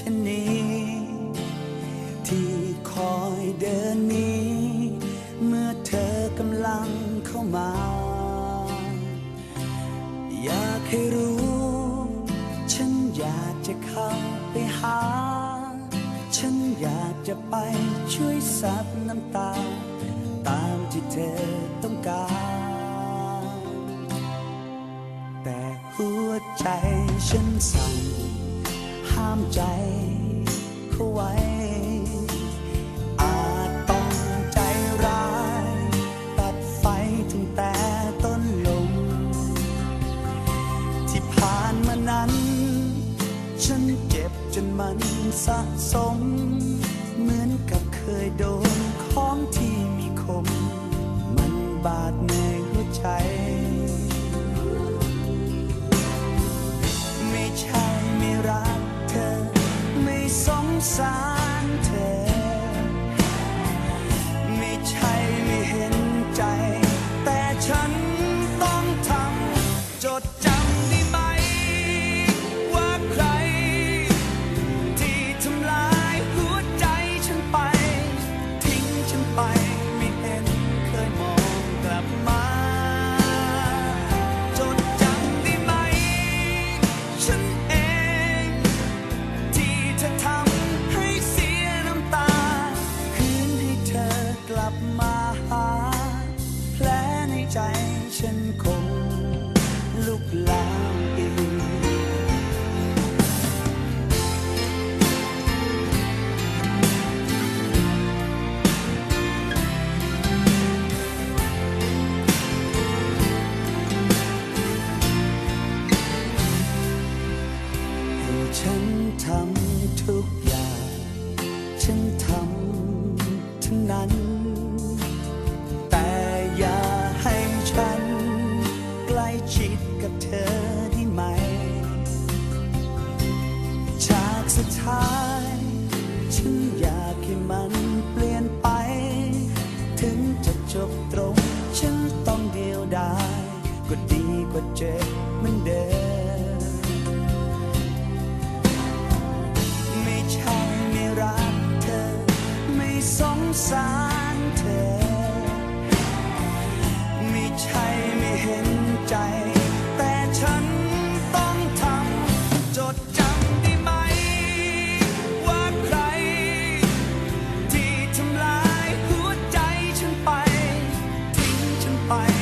ชนีที่คอยเดินนี้ เมื่อเธอกำลังเข้ามา อยากให้รู้ ฉันอยากจะเข้าไปหา ฉันอยากจะไปช่วยซับน้ำตา ตามที่เธอต้องการ แต่หัวใจฉันสั่นามใจเขาไว้ อาจต้องใจร้าย ตัดไฟตั้งแต่ต้นลม ที่ผ่านมานั้น ฉันเจ็บจนมันสะสม เหมือนกับเคยโดนของที่มีคม มันบาดในหัวใจ สารเธอ ไม่ใช่ไม่เห็นใจ แต่ฉัน ใจฉันคงลุกลาม สุดท้าย ฉันอยากให้มันเปลี่ยนไป ถึงจะจบตรง ฉันต้องเดียวดายก็ดีกว่าเจ็บเหมือนเดิมไม่ใช่ไม่รักเธอ ไม่สงสาร I